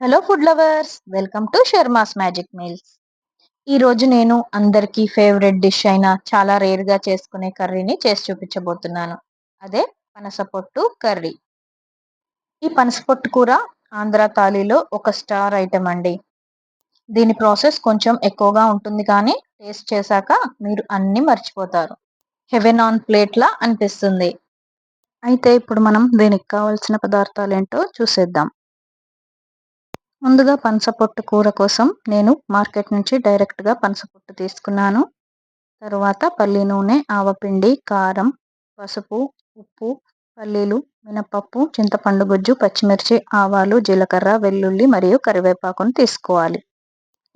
Hello food lovers welcome to Sharma's magic meals ఈరోజు నేను అందరికీ ఫేవరెట్ డిష్ అయిన చాలా రేర్గా చేసుకునే కర్రీని చేసి చూపించబోతున్నాను. అదే పనసపొట్టు కర్రీ ఈ పనసపొట్టు కూర ఆంధ్ర థాలీలో ఒక స్టార్ ఐటెం అండి. దీని ప్రాసెస్ కొంచెం ఎక్కువగా ఉంటుంది కానీ టేస్ట్ చేశాక మీరు అన్ని మర్చిపోతారు. హెవెన్ ఆన్ ప్లేట్లా అనిపిస్తుంది. అయితే ఇప్పుడు మనం దీనికి కావాల్సిన పదార్థాలు ఏంటో చూసేద్దాం. ముందుగా పనసపొట్టు కూర కోసం నేను మార్కెట్ నుంచి డైరెక్ట్గా పనసపొట్టు తీసుకున్నాను. తరువాత పల్లి నూనె ఆవపిండి కారం పసుపు ఉప్పు పల్లీలు మినపప్పు చింతపండు గుజ్జు పచ్చిమిర్చి ఆవాలు జీలకర్ర వెల్లుల్లి మరియు కరివేపాకును తీసుకోవాలి.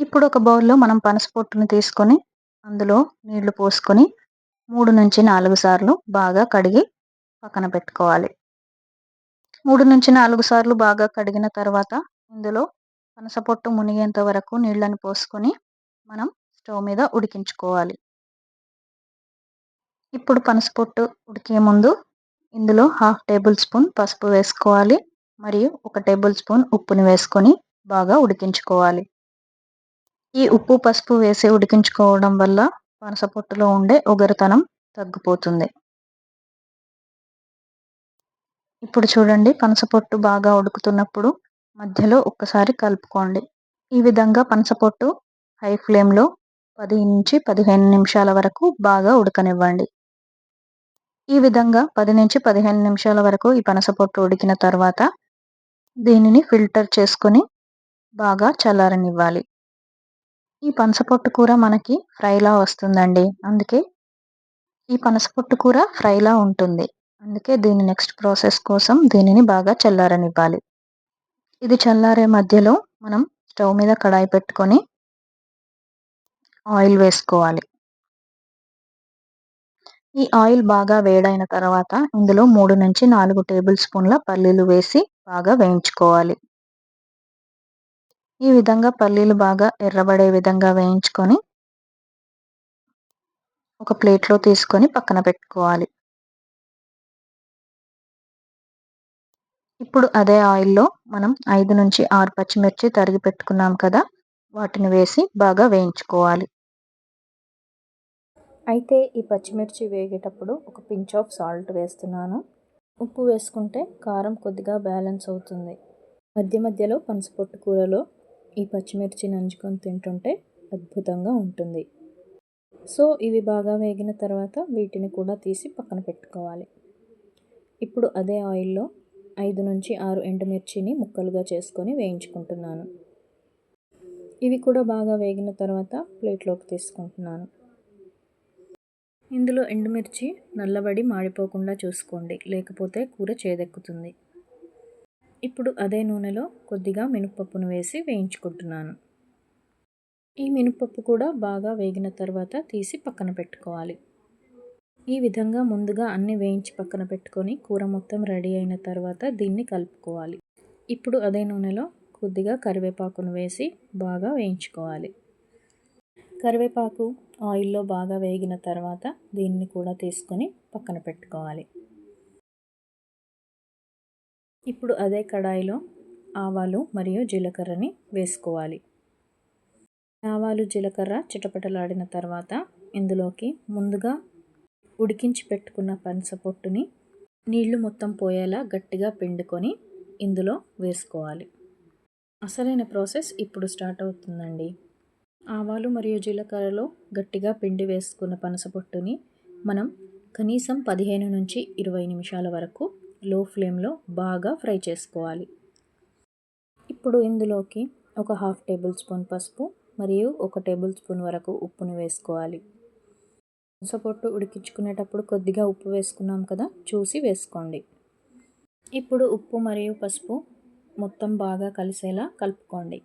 ఇప్పుడు ఒక బౌల్లో మనం పనసపొట్టును తీసుకొని అందులో నీళ్ళు పోసుకొని మూడు నుంచి నాలుగు సార్లు బాగా కడిగి పక్కన పెట్టుకోవాలి. మూడు నుంచి నాలుగు సార్లు బాగా కడిగిన తర్వాత ఇందులో పనసపొట్టు మునిగేంత వరకు నీళ్ళని పోసుకొని మనం స్టవ్ మీద ఉడికించుకోవాలి. ఇప్పుడు పనసపొట్టు ఉడికే ముందు ఇందులో హాఫ్ టేబుల్ స్పూన్ పసుపు వేసుకోవాలి. మరియు ఒక టేబుల్ స్పూన్ ఉప్పుని వేసుకొని బాగా ఉడికించుకోవాలి. ఈ ఉప్పు పసుపు వేసి ఉడికించుకోవడం వల్ల పనసపొట్టులో ఉండే ఒగరుతనం తగ్గిపోతుంది. ఇప్పుడు చూడండి పనసపొట్టు బాగా ఉడుకుతున్నప్పుడు మధ్యలో ఒక్కసారి కలుపుకోండి. ఈ విధంగా పనసపొట్టు హై ఫ్లేమ్లో పది నుంచి పదిహేను నిమిషాల వరకు బాగా ఉడకనివ్వండి. ఈ విధంగా పది నుంచి పదిహేను నిమిషాల వరకు ఈ పనసపొట్టు ఉడికిన తర్వాత దీనిని ఫిల్టర్ చేసుకొని బాగా చల్లారనివ్వాలి. ఈ పనసపొట్టు కూర మనకి ఫ్రైలా వస్తుందండి. అందుకే ఈ పనసపొట్టు కూర ఫ్రైలా ఉంటుంది. అందుకే దీని నెక్స్ట్ ప్రాసెస్ కోసం దీనిని బాగా చల్లారనివ్వాలి. ఇది చల్లారే మధ్యలో మనం స్టవ్ మీద కడాయి పెట్టుకొని ఆయిల్ వేసుకోవాలి. ఈ ఆయిల్ బాగా వేడైన తర్వాత ఇందులో మూడు నుంచి నాలుగు టేబుల్ స్పూన్ల పల్లీలు వేసి బాగా వేయించుకోవాలి. ఈ విధంగా పల్లీలు బాగా ఎర్రబడే విధంగా వేయించుకొని ఒక ప్లేట్లో తీసుకొని పక్కన పెట్టుకోవాలి. ఇప్పుడు అదే ఆయిల్లో మనం ఐదు నుంచి ఆరు పచ్చిమిర్చి తరిగి పెట్టుకున్నాం కదా వాటిని వేసి బాగా వేయించుకోవాలి. అయితే ఈ పచ్చిమిర్చి వేగేటప్పుడు ఒక పించ్ ఆఫ్ సాల్ట్ వేస్తున్నాను. ఉప్పు వేసుకుంటే కారం కొద్దిగా బ్యాలెన్స్ అవుతుంది. మధ్య మధ్యలో పనసపొట్టు కూరలో ఈ పచ్చిమిర్చి నంచుకొని తింటుంటే అద్భుతంగా ఉంటుంది. సో ఇవి బాగా వేగిన తర్వాత వీటిని కూడా తీసి పక్కన పెట్టుకోవాలి. ఇప్పుడు అదే ఆయిల్లో ఐదు నుంచి ఆరు ఎండుమిర్చిని ముక్కలుగా చేసుకొని వేయించుకుంటున్నాను. ఇవి కూడా బాగా వేగిన తర్వాత ప్లేట్లోకి తీసుకుంటున్నాను. ఇందులో ఎండుమిర్చి నల్లబడి మాడిపోకుండా చూసుకోండి లేకపోతే కూర చేదెక్కుతుంది. ఇప్పుడు అదే నూనెలో కొద్దిగా మినపప్పును వేసి వేయించుకుంటున్నాను. ఈ మినపప్పు కూడా బాగా వేగిన తర్వాత తీసి పక్కన పెట్టుకోవాలి. ఈ విధంగా ముందుగా అన్ని వేయించి పక్కన పెట్టుకొని కూర మొత్తం రెడీ అయిన తర్వాత దీన్ని కలుపుకోవాలి. ఇప్పుడు అదే నూనెలో కొద్దిగా కరివేపాకును వేసి బాగా వేయించుకోవాలి. కరివేపాకు ఆయిల్లో బాగా వేగిన తర్వాత దీన్ని కూడా తీసుకొని పక్కన పెట్టుకోవాలి. ఇప్పుడు అదే కడాయిలో ఆవాలు మరియు జీలకర్రని వేసుకోవాలి. ఆవాలు జీలకర్ర చిటపటలాడిన తర్వాత ఇందులోకి ముందుగా ఉడికించి పెట్టుకున్న పనసపొట్టుని నీళ్ళు మొత్తం పోయేలా గట్టిగా పిండుకొని ఇందులో వేసుకోవాలి. అసలైన ప్రాసెస్ ఇప్పుడు స్టార్ట్ అవుతుందండి. ఆవాలు మరియు జీలకర్రలో గట్టిగా పిండి వేసుకున్న పనసపొట్టుని మనం కనీసం పదిహేను నుంచి ఇరవై నిమిషాల వరకు లో ఫ్లేమ్లో బాగా ఫ్రై చేసుకోవాలి. ఇప్పుడు ఇందులోకి ఒక హాఫ్ టేబుల్ స్పూన్ పసుపు మరియు ఒక టేబుల్ స్పూన్ వరకు ఉప్పును వేసుకోవాలి. పనసపొట్టు ఉడికించుకునేటప్పుడు కొద్దిగా ఉప్పు వేసుకున్నాం కదా చూసి వేసుకోండి. ఇప్పుడు ఉప్పు మరియు పసుపు మొత్తం బాగా కలిసేలా కలుపుకోండి.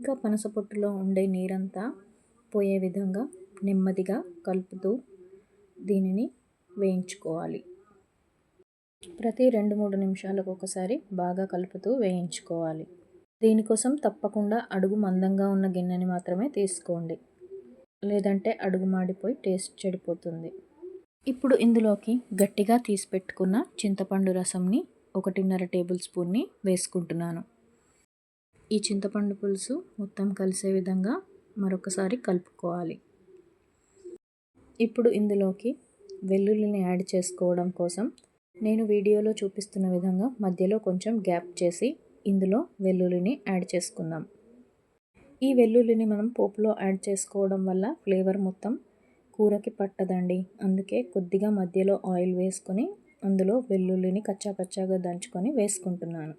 ఇంకా పనసపొట్టులో ఉండే నీరంతా పోయే విధంగా నెమ్మదిగా కలుపుతూ దీనిని వేయించుకోవాలి. ప్రతి రెండు మూడు నిమిషాలకు ఒకసారి బాగా కలుపుతూ వేయించుకోవాలి. దీనికోసం తప్పకుండా అడుగు మందంగా ఉన్న గిన్నెని మాత్రమే తీసుకోండి. లేదంటే అడుగు మాడిపోయి టేస్ట్ చెడిపోతుంది. ఇప్పుడు ఇందులోకి గట్టిగా తీసి పెట్టుకున్న చింతపండు రసంని ఒకటిన్నర టేబుల్ స్పూన్ని వేసుకుంటున్నాను. ఈ చింతపండు పులుసు మొత్తం కలిసే విధంగా మరొకసారి కలుపుకోవాలి. ఇప్పుడు ఇందులోకి వెల్లుల్లిని యాడ్ చేసుకోవడం కోసం నేను వీడియోలో చూపిస్తున్న విధంగా మధ్యలో కొంచెం గ్యాప్ చేసి ఇందులో వెల్లుల్లిని యాడ్ చేసుకుందాం. ఈ వెల్లుల్లిని మనం పోపులో యాడ్ చేసుకోవడం వల్ల ఫ్లేవర్ మొత్తం కూరకి పట్టదండి. అందుకే కొద్దిగా మధ్యలో ఆయిల్ వేసుకొని అందులో వెల్లుల్లిని కచ్చాపచ్చాగా దంచుకొని వేసుకుంటున్నాను.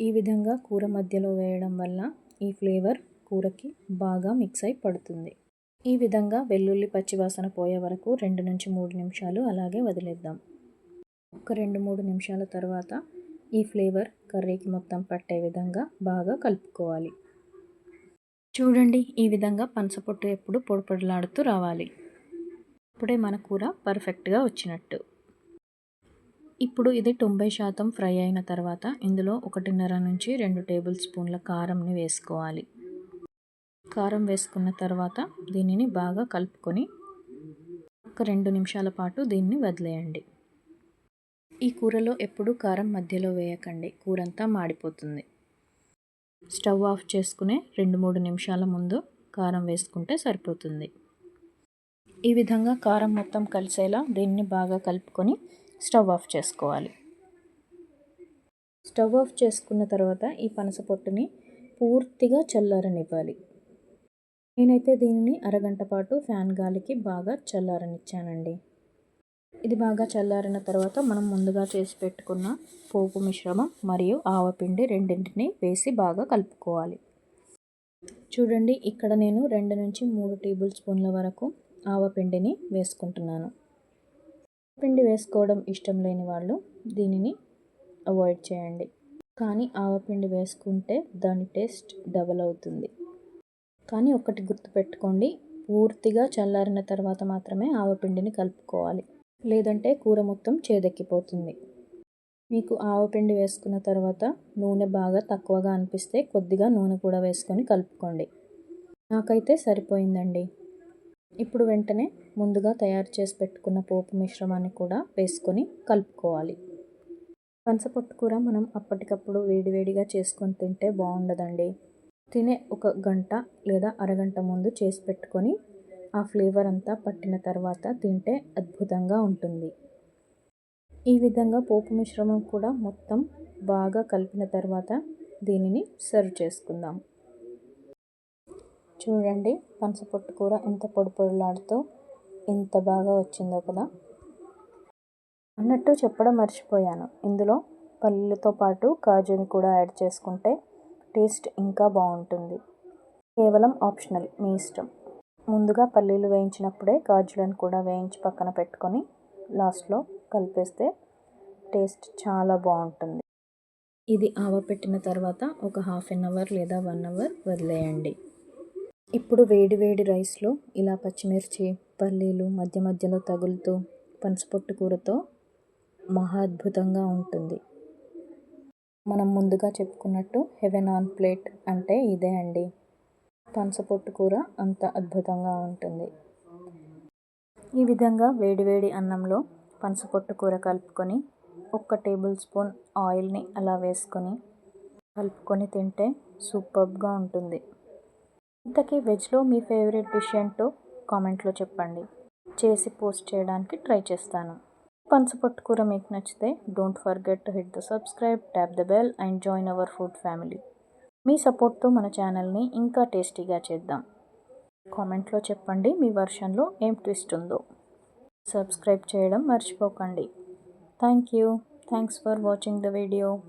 ఈ విధంగా కూర మధ్యలో వేయడం వల్ల ఈ ఫ్లేవర్ కూరకి బాగా మిక్స్ అయి పడుతుంది. ఈ విధంగా వెల్లుల్లి పచ్చివాసన పోయే వరకు రెండు నుంచి మూడు నిమిషాలు అలాగే వదిలేద్దాం. ఒక రెండు మూడు నిమిషాల తర్వాత ఈ ఫ్లేవర్ కర్రీకి మొత్తం పట్టే విధంగా బాగా కలుపుకోవాలి. చూడండి ఈ విధంగా పనసపొట్టు ఎప్పుడు పొడిపొడలాడుతూ రావాలి. అప్పుడే మన కూర పర్ఫెక్ట్గా వచ్చినట్టు. ఇప్పుడు ఇది తొంభై శాతం ఫ్రై అయిన తర్వాత ఇందులో ఒకటిన్నర నుంచి రెండు టేబుల్ స్పూన్ల కారంని వేసుకోవాలి. కారం వేసుకున్న తర్వాత దీనిని బాగా కలుపుకొని ఒక రెండు నిమిషాల పాటు దీన్ని వదిలేయండి. ఈ కూరలో ఎప్పుడు కారం మధ్యలో వేయకండి. కూరంతా మాడిపోతుంది. స్టవ్ ఆఫ్ చేసుకునే రెండు మూడు నిమిషాల ముందు కారం వేసుకుంటే సరిపోతుంది. ఈ విధంగా కారం మొత్తం కలిసేలా దీన్ని బాగా కలుపుకొని స్టవ్ ఆఫ్ చేసుకోవాలి. స్టవ్ ఆఫ్ చేసుకున్న తర్వాత ఈ పనస పొట్టుని పూర్తిగా చల్లారనివ్వాలి. నేనైతే దీనిని అరగంట పాటు ఫ్యాన్ గాలికి బాగా చల్లారనిచ్చానండి. ఇది బాగా చల్లారిన తర్వాత మనం ముందుగా చేసి పెట్టుకున్న పోపు మిశ్రమం మరియు ఆవపిండి రెండింటిని వేసి బాగా కలుపుకోవాలి. చూడండి ఇక్కడ నేను రెండు నుంచి మూడు టేబుల్ స్పూన్ల వరకు ఆవపిండిని వేసుకుంటున్నాను. పిండి వేసుకోవడం ఇష్టం లేని వాళ్ళు దీనిని అవాయిడ్ చేయండి. కానీ ఆవపిండి వేసుకుంటే దాని టేస్ట్ డబల్ అవుతుంది. కానీ ఒకటి గుర్తుపెట్టుకోండి పూర్తిగా చల్లారిన తర్వాత మాత్రమే ఆవపిండిని కలుపుకోవాలి. లేదంటే కూర మొత్తం చేదెక్కిపోతుంది. మీకు ఆవపిండి వేసుకున్న తర్వాత నూనె బాగా తక్కువగా అనిపిస్తే కొద్దిగా నూనె కూడా వేసుకొని కలుపుకోండి. నాకైతే సరిపోయిందండి. ఇప్పుడు వెంటనే ముందుగా తయారు చేసి పెట్టుకున్న పోపు మిశ్రమాన్ని కూడా వేసుకొని కలుపుకోవాలి. పనసపొట్టు కూర మనం అప్పటికప్పుడు వేడివేడిగా చేసుకొని తింటే బాగుండదండి. తినే ఒక గంట లేదా అరగంట ముందు చేసి పెట్టుకొని ఆ ఫ్లేవర్ అంతా పట్టిన తర్వాత తింటే అద్భుతంగా ఉంటుంది. ఈ విధంగా పోపు మిశ్రమం కూడా మొత్తం బాగా కలిపిన తర్వాత దీనిని సర్వ్ చేసుకుందాం. చూడండి పనసపొట్టు కూర ఎంత పొడి పొడిలాడుతూ ఎంత బాగా వచ్చిందో కదా. అన్నట్టు చెప్పడం మర్చిపోయాను. ఇందులో పల్లీలతో పాటు కాజుని కూడా యాడ్ చేసుకుంటే టేస్ట్ ఇంకా బాగుంటుంది. కేవలం ఆప్షనల్ మీ ఇష్టం. ముందుగా పల్లీలు వేయించినప్పుడే గాజులను కూడా వేయించి పక్కన పెట్టుకొని లాస్ట్లో కలిపేస్తే టేస్ట్ చాలా బాగుంటుంది. ఇది ఆవపెట్టిన తర్వాత ఒక హాఫ్ అన్ అవర్ లేదా వన్ అవర్ వదిలేయండి. ఇప్పుడు వేడి వేడి రైస్లో ఇలా పచ్చిమిర్చి పల్లీలు మధ్య మధ్యలో తగులుతూ పనసపొట్టు కూరతో మహా అద్భుతంగా ఉంటుంది. మనం ముందుగా చెప్పుకున్నట్టు హెవెన్ ఆన్ ప్లేట్ అంటే ఇదే అండి. పనసపొట్టు కూర అంత అద్భుతంగా ఉంటుంది. ఈ విధంగా వేడివేడి అన్నంలో పనసపొట్టు కూర కలుపుకొని ఒక్క టేబుల్ స్పూన్ ఆయిల్ని అలా వేసుకొని కలుపుకొని తింటే సూపర్గా ఉంటుంది. ఇంతకీ వెజ్లో మీ ఫేవరెట్ డిష్ ఏంటో కామెంట్లో చెప్పండి. చేసి పోస్ట్ చేయడానికి ట్రై చేస్తాను. పనసపొట్టు కూర మీకు నచ్చితే don't forget to hit the subscribe tap the bell and join our food family. మీ సపోర్ట్తో మన ఛానల్ని ఇంకా టేస్టీగా చేద్దాం. కామెంట్లో చెప్పండి మీ వర్షన్లో ఏం ట్విస్ట్ ఉందో. సబ్స్క్రైబ్ చేయడం మర్చిపోకండి. Thank you. Thanks for watching the video.